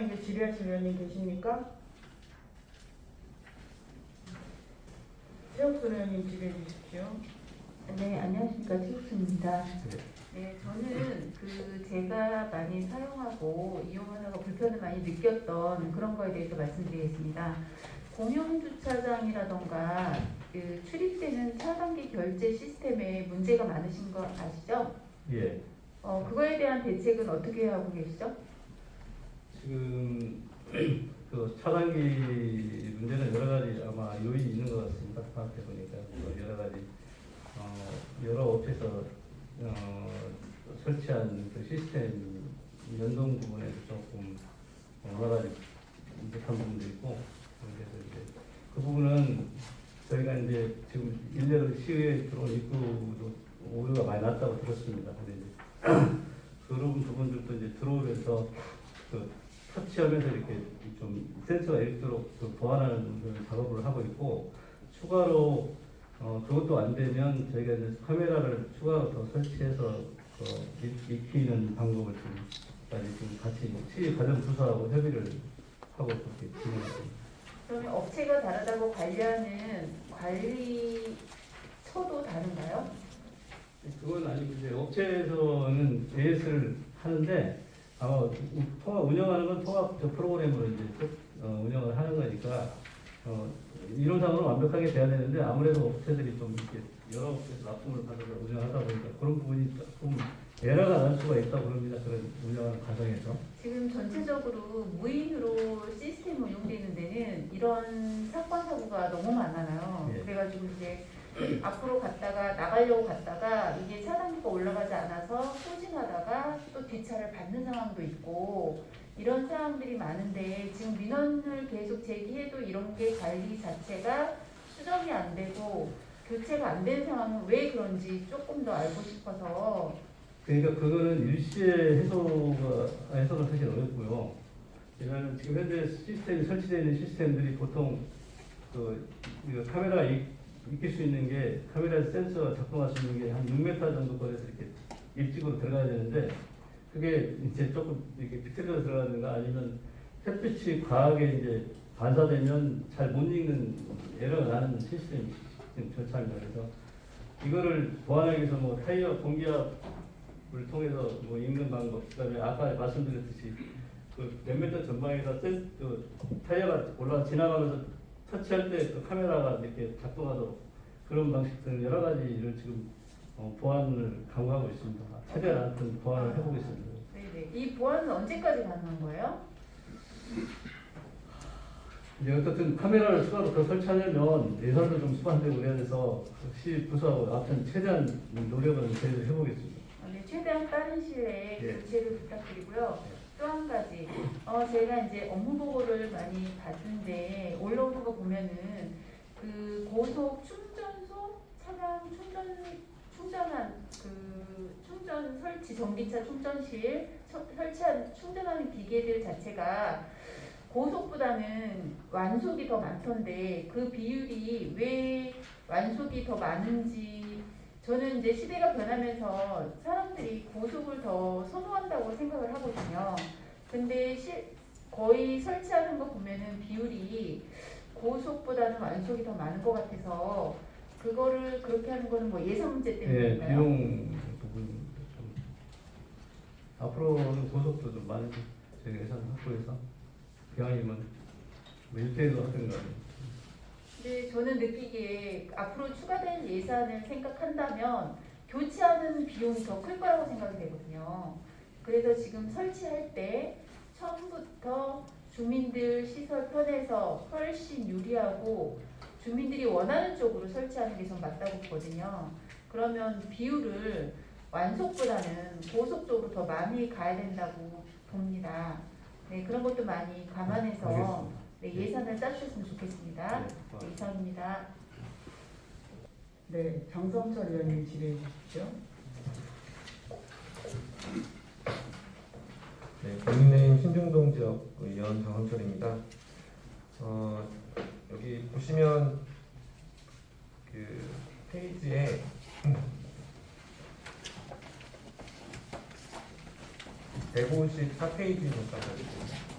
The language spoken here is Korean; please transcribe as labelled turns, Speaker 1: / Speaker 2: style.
Speaker 1: 이제 질의하실 의원님 계십니까? 최옥순 의원님 질의해 주십시오.
Speaker 2: 네, 안녕하십니까. 최국수입니다. 네, 저는 그 제가 많이 사용하고 이용하다가 불편을 많이 느꼈던 그런 거에 대해서 말씀드리겠습니다. 공용 주차장이라던가 그 출입되는 차단기 결제 시스템에 문제가 많으신 거 아시죠?
Speaker 3: 예,
Speaker 2: 어, 그거에 대한 대책은 어떻게 하고 계시죠?
Speaker 3: 지금 그 차단기 문제는 여러 가지 아마 요인이 있는 것 같습니다. 파악해 보니까 뭐 여러 가지 어, 여러 업체에서 어, 설치한 그 시스템 연동 부분에서 조금 여러 가지 부족한 부분도 있고 그래서 이제 그 부분은 저희가 이제 지금 일례로 시의회 들어온 입구도 오류가 많이 났다고 들었습니다. 근데 그런 부분들도 이제 들어오면서 그 터치하면서 이렇게 좀 센서가 읽도록 그 보완하는 그런 작업을 하고 있고 추가로 어 그것도 안 되면 저희가 이제 카메라를 추가로 더 설치해서 그 익- 익히는 방법을 좀 같이 시위 관련 부서하고 협의를 하고 그렇게 진행합니다.
Speaker 2: 그러면 업체가 다르다고 관리하는 관리처도 다른가요?
Speaker 3: 그건 아니고 이제 업체에서는 AS를 하는데 아마 우- 통합 운영하는 건 통합 저 프로그램으로 이제 쭉, 어, 운영을 하는 거니까 어, 이론상으로 완벽하게 돼야 되는데 아무래도 업체들이 좀 이렇게 여러 업체에서 납품을 받아서 운영하다 보니까 그런 부분이 조금 에러가 날 수가 있다고 그럽니다. 그런 운영하는 과정에서.
Speaker 2: 지금 전체적으로 무인으로 시스템 운영되는 데는 이런 사건 사고가 너무 많아요.
Speaker 3: 예.
Speaker 2: 그래가지고 이제 앞으로 갔다가 나가려고 갔다가 이게 차단기가 올라가지 않아서 소진하다가 또 뒷차를 받는 상황도 있고 이런 상황들이 많은데 지금 민원을 계속 제기해도 이런 게 관리 자체가 수정이 안 되고 교체가 안 된 상황은 왜 그런지 조금 더 알고 싶어서
Speaker 3: 그러니까 그거는 일시에 해소가 해소가 사실 어렵고요. 왜냐하면 지금 현재 시스템이 설치되어 있는 시스템들이 보통 그 이거 카메라 익- 익힐 수 있는 게 카메라 센서 작동할 수 있는 게 한 6m 정도 거리에서 이렇게 입직으로 들어가야 되는데 그게 이제 조금 이렇게 비틀려 들어가는가 아니면 햇빛이 과하게 이제 반사되면 잘 못 읽는 에러가 나는 시스템 절차입니다. 그래서 이거를 보완하기 위해서 뭐 타이어 공기압을 통해서 뭐 읽는 방법, 그다음에 아까 말씀드렸듯이 그몇 미터 전방에서 센, 그 타이어가 올라 지나가면서 터치할 때 그 카메라가 이렇게 작동하도록 그런 방식 등 여러 가지를 지금 어, 보완을 강구하고 있습니다. 최대한 하여튼 보완을 해보겠습니다.
Speaker 2: 네네. 이 보안은 언제까지 가능한 거예요?
Speaker 3: 이제 어떻든 카메라를 추가로 더 설치하려면 예산도 좀 수반되고 그래야 돼서 시 부서하고 아무튼 최대한 노력을 저희도 해보겠습니다.
Speaker 2: 어, 네, 최대한 빠른 시일에
Speaker 3: 예.
Speaker 2: 교체를 부탁드리고요. 또 한 가지, 어, 제가 이제 업무 보고를 많이 받는데 올라오는 거 보면은 그 고속 충전소 차량 충전 설치 전기차 충전실 서- 설치한 충전하는 기계들 자체가 고속보다는 완속이 더 많던데 그 비율이 왜 완속이 더 많은지 저는 이제 시대가 변하면서 사람들이 고속을 더 선호한다고 생각을 하거든요. 근데 시, 거의 설치하는 거 보면은 비율이 고속보다는 완속이 더 많은 것 같아서 그거를 그렇게 하는 거는 뭐 예산 문제
Speaker 3: 예,
Speaker 2: 때문인가요?
Speaker 3: 비용 부분 좀 앞으로는 고속도 좀 많이 저희가 예산 확보해서 기왕이면 뭐 일대일로 하든가
Speaker 2: 근데 저는 느끼기에 앞으로 추가될 예산을 생각한다면 교체하는 비용이 더 클 거라고 생각이 되거든요. 그래서 지금 설치할 때 처음부터 주민들 시설 편에서 훨씬 유리하고 주민들이 원하는 쪽으로 설치하는 게전 맞다고 보거든요. 그러면 비율을 완속보다는 고속도로 더 많이 가야 된다고 봅니다. 네, 그런 것도 많이 감안해서. 네, 예산을 짜주셨으면 좋겠습니다.
Speaker 3: 네,
Speaker 2: 네, 이상입니다.
Speaker 1: 네, 장성철 의원님 질의해 주십시오.
Speaker 4: 네, 국민의힘 신중동 지역 의원 장성철입니다. 어, 여기 보시면 그 페이지에 154페이지 정도 있습니다.